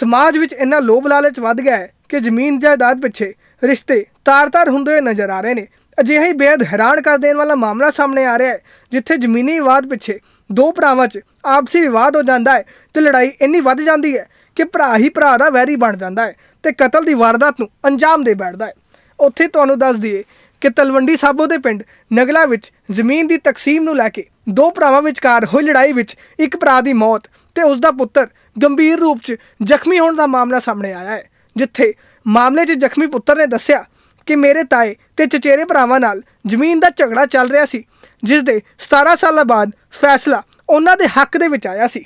ਸਮਾਜ ਵਿੱਚ ਇੰਨਾ ਲੋਭ ਲਾਲਚ ਵੱਧ ਗਿਆ ਹੈ ਕਿ ਜ਼ਮੀਨ ਜਾਇਦਾਦ ਪਿੱਛੇ ਰਿਸ਼ਤੇ ਤਾਰ-ਤਾਰ ਹੁੰਦੇ ਹੋਏ ਨਜ਼ਰ ਆ ਰਹੇ ਨੇ। ਅਜਿਹਾ ਹੀ ਬੇहद ਹੈਰਾਨ ਕਰ ਦੇਣ ਵਾਲਾ ਮਾਮਲਾ ਸਾਹਮਣੇ ਆ ਰਿਹਾ ਹੈ, ਜਿੱਥੇ ਜ਼ਮੀਨੀ ਵਿਵਾਦ ਪਿੱਛੇ ਦੋ ਭਰਾਵਾਂ 'ਚ ਆਪਸੀ ਵਿਵਾਦ ਹੋ ਜਾਂਦਾ ਹੈ ਤੇ ਲੜਾਈ ਇੰਨੀ ਵੱਧ ਜਾਂਦੀ ਹੈ ਕਿ ਭਰਾ ਹੀ ਭਰਾ ਦਾ ਵੈਰੀ ਬਣ ਜਾਂਦਾ ਹੈ ਤੇ ਕਤਲ ਦੀ ਵਾਰਦਾਤ ਨੂੰ ਅੰਜਾਮ ਦੇ ਬੈਠਦਾ ਹੈ। ਉੱਥੇ ਤੁਹਾਨੂੰ ਦੱਸ ਦਈਏ ਕਿ ਤਲਵੰਡੀ ਸਾਬੋ ਦੇ ਪਿੰਡ ਨਗਲਾ ਵਿੱਚ ਜ਼ਮੀਨ ਦੀ ਤਕਸੀਮ ਨੂੰ ਲੈ ਕੇ ਦੋ ਭਰਾਵਾਂ ਵਿਚਕਾਰ ਹੋਈ ਲੜਾਈ ਵਿੱਚ ਇੱਕ ਭਰਾ ਦੀ ਮੌਤ ਤੇ ਉਸ ਦਾ ਪੁੱਤਰ ਗੰਭੀਰ ਰੂਪ 'ਚ ਜ਼ਖਮੀ ਹੋਣ ਦਾ ਮਾਮਲਾ ਸਾਹਮਣੇ ਆਇਆ ਹੈ, ਜਿੱਥੇ ਮਾਮਲੇ 'ਚ ਜ਼ਖਮੀ ਪੁੱਤਰ ਨੇ ਦੱਸਿਆ ਕਿ ਮੇਰੇ ਤਾਏ ਤੇ ਚਚੇਰੇ ਭਰਾਵਾਂ ਨਾਲ ਜ਼ਮੀਨ ਦਾ ਝਗੜਾ ਚੱਲ ਰਿਹਾ ਸੀ, ਜਿਸ ਦੇ 17 ਸਾਲਾਂ ਬਾਅਦ ਫੈਸਲਾ ਉਹਨਾਂ ਦੇ ਹੱਕ ਦੇ ਵਿੱਚ ਆਇਆ ਸੀ,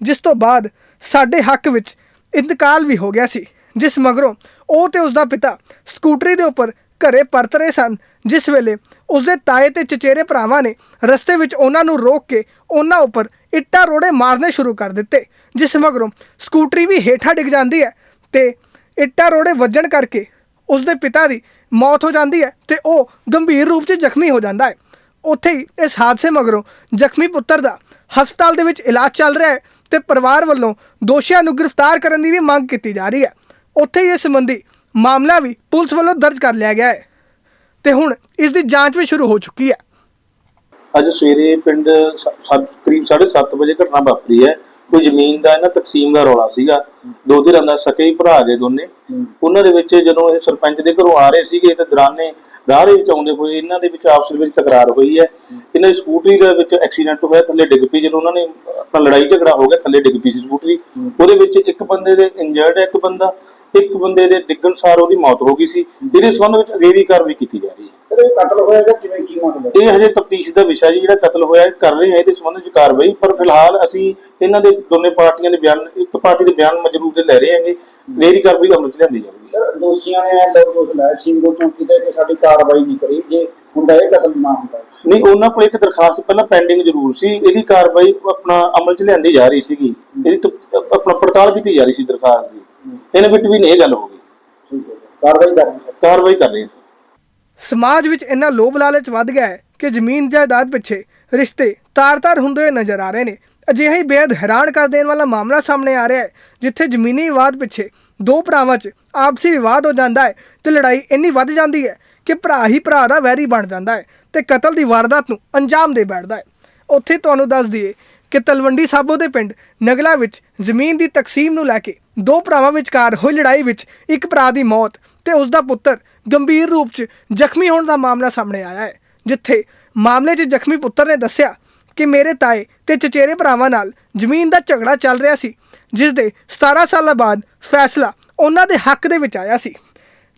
ਜਿਸ ਤੋਂ ਬਾਅਦ ਸਾਡੇ ਹੱਕ ਵਿੱਚ ਇੰਤਕਾਲ ਵੀ ਹੋ ਗਿਆ ਸੀ, ਜਿਸ ਮਗਰੋਂ ਉਹ ਤੇ ਉਸ ਦਾ ਪਿਤਾ ਸਕੂਟਰੀ ਦੇ ਉੱਪਰ ਘਰੇ ਪਰਤ ਰਹੇ ਸਨ, ਜਿਸ ਵੇਲੇ ਉਸ ਦੇ ਤਾਏ ਤੇ ਚਚੇਰੇ ਭਰਾਵਾਂ ਨੇ ਰਸਤੇ ਵਿੱਚ ਉਹਨਾਂ ਨੂੰ ਰੋਕ ਕੇ ਉਹਨਾਂ ਉੱਪਰ ਇੱਟਾਂ ਰੋੜੇ ਮਾਰਨੇ ਸ਼ੁਰੂ ਕਰ ਦਿੱਤੇ, ਜਿਸ ਮਗਰੋਂ ਸਕੂਟਰੀ ਵੀ ਹੇਠਾਂ ਡਿੱਗ ਜਾਂਦੀ ਹੈ ਤੇ ਇੱਟਾਂ ਰੋੜੇ ਵੱਜਣ ਕਰਕੇ ਉਸ ਦੇ ਪਿਤਾ ਦੀ ਮੌਤ ਹੋ ਜਾਂਦੀ ਹੈ ਤੇ ਉਹ ਗੰਭੀਰ ਰੂਪ 'ਚ ਜ਼ਖਮੀ ਹੋ ਜਾਂਦਾ ਹੈ। ਉੱਥੇ ਹੀ ਇਸ ਹਾਦਸੇ ਮਗਰੋਂ ਜ਼ਖਮੀ ਪੁੱਤਰ ਦਾ ਹਸਪਤਾਲ ਦੇ ਵਿੱਚ ਇਲਾਜ ਚੱਲ ਰਿਹਾ ਹੈ ਤੇ ਪਰਿਵਾਰ ਵੱਲੋਂ ਦੋਸ਼ੀਆਂ ਨੂੰ ਗ੍ਰਿਫਤਾਰ ਕਰਨ ਦੀ ਵੀ ਮੰਗ ਕੀਤੀ ਜਾ ਰਹੀ ਹੈ। ਉੱਥੇ ਹੀ ਇਸ ਸੰਬੰਧੀ ਮਾਮਲਾ ਵੀ ਪੁਲਿਸ ਵੱਲੋਂ ਦਰਜ ਕਰ ਲਿਆ ਗਿਆ ਹੈ ਤੇ ਹੁਣ ਇਸ ਦੀ ਜਾਂਚ ਵੀ ਸ਼ੁਰੂ ਹੋ ਚੁੱਕੀ ਹੈ। ਅੱਜ ਸਵੇਰੇ ਪਿੰਡ ਸ- ਸੱਤ- ਕਰੀਬ 7:30 ਵਜੇ ਘਟਨਾ ਵਾਪਰੀ ਹੈ। ਕੋਈ ਜ਼ਮੀਨ ਦਾ ਇਹਨਾਂ ਤਕਸੀਮ ਦਾ ਰੌਲਾ ਸੀਗਾ। ਦੋ ਧਿਰਾਂ ਦਾ ਸਕੇ ਹੀ ਭਰਾ ਜੇ ਦੋਨੇ। ਉਹਨਾਂ ਦੇ ਵਿੱਚ ਜਦੋਂ ਇਹ ਸਰਪੰਚ ਦੇ ਘਰੋਂ ਆ ਰਹੇ ਸੀਗੇ ਤੇ ਦਰਾਨੇ ਰਾਹ ਵਿੱਚ ਆਉਂਦੇ ਹੋਏ ਇਹਨਾਂ ਦੇ ਵਿੱਚ ਆਪਸ ਵਿੱਚ ਤਕਰਾਰ ਹੋਈ ਹੈ। ਇਹਨਾਂ ਦੀ ਸਕੂਟਰੀ ਦੇ ਵਿੱਚ ਐਕਸੀਡੈਂਟ ਹੋਇਆ, ਥੱਲੇ ਡਿੱਗ ਪਈ। ਜਦੋਂ ਉਹਨਾਂ ਨੇ ਆਪਣਾ ਲੜਾਈ ਝਗੜਾ ਹੋ ਗਿਆ, ਥੱਲੇ ਡਿੱਗ ਪਈ ਸੀ ਸਕੂਟਰੀ। ਉਹਦੇ ਵਿੱਚ ਇੱਕ ਬੰਦੇ ਦੇ ਇੰਜਰਡ ਹੈ ਇੱਕ ਬੰਦਾ। ਇੱਕ ਬੰਦੇ ਦੇ ਡਿੱਗਣ ਸਾਰ ਉਹਦੀ ਮੌਤ ਹੋ ਗਈ ਸੀ। ਇਹਦੇ ਸੰਬੰਧ ਵਿੱਚ ਅਗੇਰੀ ਕਾਰਵਾਈ ਕੀਤੀ ਜਾ ਰਹੀ ਹੈ। ਇਹ ਕਤਲ ਹੋਇਆ ਜਾਂ ਕਿਵੇਂ ਕੀ ਮਤਲਬ? ਇਹ ਹਜੇ ਤਫਤੀਸ਼ ਦਾ ਵਿਸ਼ਾ ਜੀ ਜਿਹੜਾ ਕਤਲ ਹੋਇਆ ਇਹ ਕਰ ਰਹੇ ਹਾਂ ਇਹਦੇ ਸੰਬੰਧ ਵਿੱਚ ਕਾਰਵਾਈ ਪਰ ਫਿਲਹਾਲ ਅਸੀਂ ਇਹਨਾਂ ਦੇ ਦੋਨੇ ਪਾਰਟੀਆਂ ਦੇ ਬਿਆਨ ਇੱਕ ਪਾਰਟੀ ਦੇ ਬਿਆਨ ਮਜਰੂਰ ਦੇ ਲੈ ਰਹੇ ਹਾਂਗੇ। ਮੇਰੀ ਕਾਰਵਾਈ ਅਮਲ ਚ ਲਿਆਂਦੀ ਜਾਊਗੀ ਸਰ ਦੋਸ਼ੀਆਂ ਨੇ ਇਹ ਲੋਕ ਦੋਸ਼ ਲਾਇਆ ਸਿੰਘੋ ਚੌਂਕੀ ਤੇ ਕਿ ਸਾਡੀ ਕਾਰਵਾਈ ਨਹੀਂ ਕਰੀ ਜੇ ਹੁੰਦਾ ਇਹ ਕਤਲ ਨਾ ਹੁੰਦਾ। ਨਹੀਂ ਉਹਨਾਂ ਕੋਲ ਇੱਕ ਦਰਖਾਸਤ ਪਹਿਲਾਂ ਪੈਂਡਿੰਗ ਜ਼ਰੂਰ ਸੀ ਇਹਦੀ ਕਾਰਵਾਈ ਆਪਣਾ ਅਮਲ ਚ ਲਿਆਂਦੀ ਜਾ ਰਹੀ ਸੀਗੀ। ਇਹਦੀ ਆਪਣਾ ਪੜਤਾਲ ਕੀਤੀ ਜਾ ਰਹੀ ਸੀ ਦਰਖਾਸਤ ਦੀ। ਇਹਨਾਂ ਵਿੱਚ ਵੀ ਨਹੀਂ ਇਹ ਗੱਲ ਹੋ ਗਈ। ਕਾਰਵਾਈ ਕਰਨੀ ਸਰ। ਕਾਰਵਾਈ ਕਰ ਰਹੇ ਅਸੀਂ। ਸਮਾਜ ਵਿੱਚ ਇੰਨਾ ਲੋਭ ਲਾਲਚ ਵੱਧ ਗਿਆ ਹੈ ਕਿ ਜ਼ਮੀਨ ਜਾਇਦਾਦ ਪਿੱਛੇ ਰਿਸ਼ਤੇ ਤਾਰ-ਤਾਰ ਹੁੰਦੇ ਹੋਏ ਨਜ਼ਰ ਆ ਰਹੇ ਨੇ। ਅਜਿਹਾ ਹੀ ਬੇहद ਹੈਰਾਨ ਕਰ ਦੇਣ ਵਾਲਾ ਮਾਮਲਾ ਸਾਹਮਣੇ ਆ ਰਿਹਾ ਹੈ, ਜਿੱਥੇ ਜ਼ਮੀਨੀ ਵਿਵਾਦ ਪਿੱਛੇ ਦੋ ਭਰਾਵਾਂ 'ਚ ਆਪਸੀ ਵਿਵਾਦ ਹੋ ਜਾਂਦਾ ਹੈ ਤੇ ਲੜਾਈ ਇੰਨੀ ਵੱਧ ਜਾਂਦੀ ਹੈ ਕਿ ਭਰਾ ਹੀ ਭਰਾ ਦਾ ਵੈਰੀ ਬਣ ਜਾਂਦਾ ਹੈ ਤੇ ਕਤਲ ਦੀ ਵਾਰਦਾਤ ਨੂੰ ਅੰਜਾਮ ਦੇ ਬੈਠਦਾ ਹੈ। ਉੱਥੇ ਤੁਹਾਨੂੰ ਦੱਸ ਦਈਏ ਕਿ ਤਲਵੰਡੀ ਸਾਬੋ ਦੇ ਪਿੰਡ ਨਗਲਾ ਵਿੱਚ ਜ਼ਮੀਨ ਦੀ ਤਕਸੀਮ ਨੂੰ ਲੈ ਕੇ ਦੋ ਭਰਾਵਾਂ ਵਿਚਕਾਰ ਹੋਈ ਲੜਾਈ ਵਿੱਚ ਇੱਕ ਭਰਾ ਦੀ ਮੌਤ ਤੇ ਉਸ ਦਾ ਪੁੱਤਰ ਗੰਭੀਰ ਰੂਪ 'ਚ ਜ਼ਖਮੀ ਹੋਣ ਦਾ ਮਾਮਲਾ ਸਾਹਮਣੇ ਆਇਆ ਹੈ, ਜਿੱਥੇ ਮਾਮਲੇ 'ਚ ਜ਼ਖਮੀ ਪੁੱਤਰ ਨੇ ਦੱਸਿਆ ਕਿ ਮੇਰੇ ਤਾਏ ਤੇ ਚਚੇਰੇ ਭਰਾਵਾਂ ਨਾਲ ਜ਼ਮੀਨ ਦਾ ਝਗੜਾ ਚੱਲ ਰਿਹਾ ਸੀ, ਜਿਸ ਦੇ 17 ਸਾਲਾਂ ਬਾਅਦ ਫੈਸਲਾ ਉਹਨਾਂ ਦੇ ਹੱਕ ਦੇ ਵਿੱਚ ਆਇਆ ਸੀ,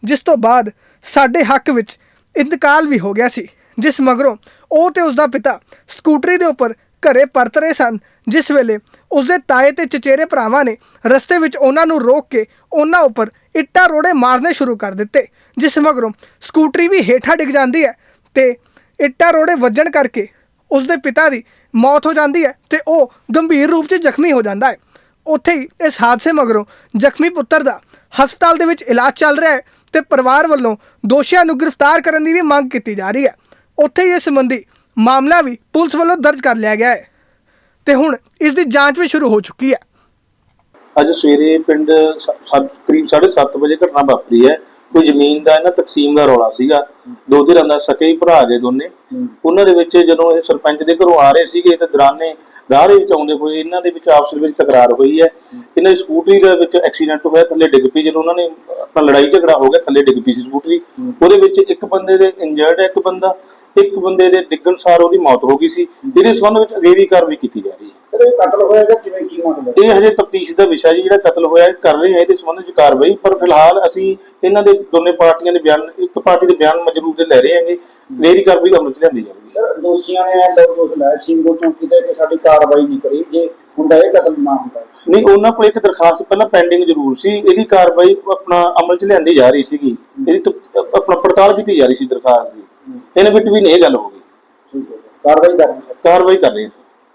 ਜਿਸ ਤੋਂ ਬਾਅਦ ਸਾਡੇ ਹੱਕ ਵਿੱਚ ਇੰਤਕਾਲ ਵੀ ਹੋ ਗਿਆ ਸੀ, ਜਿਸ ਮਗਰੋਂ ਉਹ ਤੇ ਉਸ ਦਾ ਪਿਤਾ ਸਕੂਟਰੀ ਦੇ ਉੱਪਰ ਘਰੇ ਪਰਤ ਰਹੇ ਸਨ, ਜਿਸ ਵੇਲੇ ਉਸਦੇ ਤਾਏ ਤੇ ਚਚੇਰੇ ਭਰਾਵਾਂ ਨੇ ਰਸਤੇ ਵਿੱਚ ਉਹਨਾਂ ਨੂੰ ਰੋਕ ਕੇ ਉਹਨਾਂ ਉੱਪਰ ਇੱਟਾਂ ਰੋੜੇ ਮਾਰਨੇ ਸ਼ੁਰੂ ਕਰ ਦਿੱਤੇ, ਜਿਸ ਮਗਰੋਂ ਸਕੂਟਰੀ ਵੀ ਹੇਠਾਂ ਡਿੱਗ ਜਾਂਦੀ ਹੈ ਤੇ ਇੱਟਾਂ ਰੋੜੇ ਵੱਜਣ ਕਰਕੇ ਉਸਦੇ ਪਿਤਾ ਦੀ ਮੌਤ ਹੋ ਜਾਂਦੀ ਹੈ ਤੇ ਉਹ ਗੰਭੀਰ ਰੂਪ 'ਚ ਜ਼ਖਮੀ ਹੋ ਜਾਂਦਾ ਹੈ। ਉੱਥੇ ਹੀ ਇਸ ਹਾਦਸੇ ਮਗਰੋਂ ਜ਼ਖਮੀ ਪੁੱਤਰ ਦਾ ਹਸਪਤਾਲ ਦੇ ਵਿੱਚ ਇਲਾਜ ਚੱਲ ਰਿਹਾ ਹੈ ਤੇ ਪਰਿਵਾਰ ਵੱਲੋਂ ਦੋਸ਼ੀਆਂ ਨੂੰ ਗ੍ਰਿਫਤਾਰ ਕਰਨ ਦੀ ਵੀ ਮੰਗ ਕੀਤੀ ਜਾ ਰਹੀ ਹੈ। ਉੱਥੇ ਹੀ ਇਸ ਸੰਬੰਧੀ ਮਾਮਲਾ ਵੀ ਪੁਲਿਸ ਵੱਲੋਂ ਦਰਜ ਕਰ ਲਿਆ ਗਿਆ ਹੈ ਤੇ ਹੁਣ ਇਸ ਦੀ ਜਾਂਚ ਵੀ ਸ਼ੁਰੂ ਹੋ ਚੁੱਕੀ ਹੈ। ਅੱਜ ਸਵੇਰੇ ਪਿੰਡ ਸ- ਸੱਤ- ਕਰੀਬ 7:30 ਵਜੇ ਘਟਨਾ ਵਾਪਰੀ ਹੈ। ਕੋਈ ਜ਼ਮੀਨ ਦਾ ਇਹਨਾਂ ਤਕਸੀਮ ਦਾ ਰੌਲਾ ਸੀਗਾ। ਦੋ ਧਿਰਾਂ ਦਾ ਸਕੇ ਹੀ ਭਰਾ ਜੇ ਦੋਨੇ। ਉਹਨਾਂ ਦੇ ਵਿੱਚ ਜਦੋਂ ਇਹ ਸਰਪੰਚ ਦੇ ਘਰੋਂ ਆ ਰਹੇ ਸੀਗੇ ਤੇ ਦਰਾਨੇ ਰਾਹ ਦੇ ਵਿੱਚ ਆਉਂਦੇ ਹੋਏ ਇਹਨਾਂ ਦੇ ਵਿੱਚ ਆਪਸ ਵਿੱਚ ਤਕਰਾਰ ਹੋਈ ਹੈ। ਇਹਨਾਂ ਦੀ ਸਕੂਟਰੀ ਦੇ ਵਿੱਚ ਐਕਸੀਡੈਂਟ ਹੋਇਆ, ਥੱਲੇ ਡਿੱਗ ਪਈ। ਜਦੋਂ ਉਹਨਾਂ ਨੇ ਆਪਣਾ ਲੜਾਈ ਝਗੜਾ ਹੋ ਗਿਆ, ਥੱਲੇ ਡਿੱਗ ਪਈ ਸੀ ਸਕੂਟਰੀ। ਉਹਦੇ ਵਿੱਚ ਇੱਕ ਬੰਦੇ ਦੇ ਇੰਜਰਡ ਇੱਕ ਬੰਦਾ। ਇੱਕ ਬੰਦੇ ਦੇ ਡਿੱਗਣ ਸਾਰ ਉਹਦੀ ਮੌਤ ਹੋ ਗਈ ਸੀ। ਇਹਦੇ ਸੰਬੰਧ ਵਿੱਚ ਅਗੇਰੀ ਕਾਰਵਾਈ ਕੀਤੀ ਜਾ ਰਹੀ ਹੈ। ਇਹ ਕਤਲ ਹੋਇਆ ਜਾਂ ਕਿਵੇਂ ਕੀ ਮਤਲਬ ਇਹ ਹਜੇ ਤਫਤੀਸ਼ ਦਾ ਵਿਸ਼ਾ ਜੀ ਜਿਹੜਾ ਕਤਲ ਹੋਇਆ ਇਹ ਕਰ ਰਹੇ ਹਾਂ ਇਹਦੇ ਸੰਬੰਧ ਵਿੱਚ ਕਾਰਵਾਈ। ਪਰ ਫਿਲਹਾਲ ਅਸੀਂ ਇਹਨਾਂ ਦੇ ਦੋਨੇ ਪਾਰਟੀਆਂ ਦੇ ਬਿਆਨ ਇੱਕ ਪਾਰਟੀ ਦੇ ਬਿਆਨ ਮਜਰੂਰ ਦੇ ਲੈ ਰਹੇ ਹਾਂਗੇ। ਮੇਰੀ ਕਾਰਵਾਈ ਅਮਲ ਚ ਲਿਆਂਦੀ ਜਾਊਗੀ ਸਰ ਦੋਸ਼ੀਆਂ ਨੇ ਲੋਕ ਦੋਸ਼ ਲਾਇਆ ਸਿੰਘੋ ਚੌਂਕੀ ਤੇ ਕਿ ਸਾਡੀ ਕਾਰਵਾਈ ਨਹੀਂ ਕਰੀ। ਜੇ ਹੁੰਦਾ ਇਹ ਕਤਲ ਨਾ ਹੁੰਦਾ। ਨਹੀਂ ਉਹਨਾਂ ਕੋਲ ਇੱਕ ਦਰਖਾਸਤ ਪਹਿਲਾਂ ਪੈਂਡਿੰਗ ਜ਼ਰੂਰ ਸੀ। ਇਹਦੀ ਕਾਰਵਾਈ ਆਪਣਾ ਅਮਲ ਚ ਲਿਆਂਦੀ ਜਾ ਰਹੀ ਸੀਗੀ। ਇਹਦੀ ਆਪਣਾ ਪੜਤਾਲ ਕੀਤੀ ਜਾ ਰਹੀ ਸੀ ਦਰਖਾਸਤ ਦੀ। ਵੀ ਨਹੀਂ ਇਹ ਗੱਲ ਹੋ ਗਈ। ਕਾਰਵਾਈ ਕਰਨੀ ਸਰ ਕਾਰਵਾਈ ਕਰ ਰਹੇ ਅਸੀਂ।